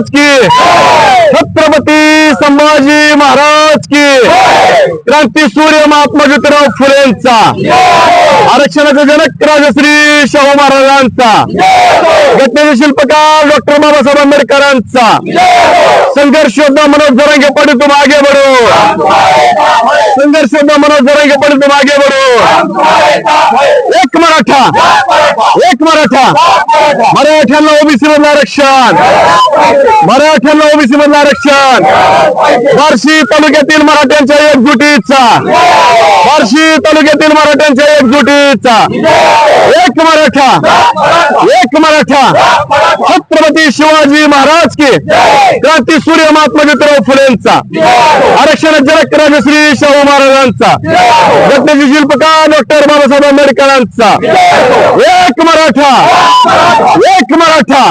महाराज की। छत्रपती संभाजी महाराज की। क्रांती सूर्य महात्मा ज्योतिराव फुलेंचा आरक्षणाचा जनक राजश्री शाहू महाराजांचा। घटनेचे शिल्पकार डॉक्टर बाबासाहेब आंबेडकरांचा। संघर्ष योद्धा मनोज जरांगे पडे तुम आगे बढ़ो। संघर्ष योद्धा मनोज जरांगे पडे तुम आगे बढ़ो। एक मराठा। मराठा. मराठ्यांना ओबीसी मधलं आरक्षण. मराठ्यांना ओबीसी मधलं आरक्षण. बार्शी तालुक्यातील मराठ्यांच्या एकजुटीचा. बार्शी तालुक्यातील मराठ्यांच्या एकजुटीचा एक मराठा एक मराठा छत्रपती शिवाजी महाराज के क्रांती सूर्य महात्मा ज्योतिराव फुलेंचा आरक्षण जनक राजश्री शाहू महाराजांचा घटनेचे शिल्पकार डॉक्टर बाबासाहेब आंबेडकरांचा एक मराठा एक मराठा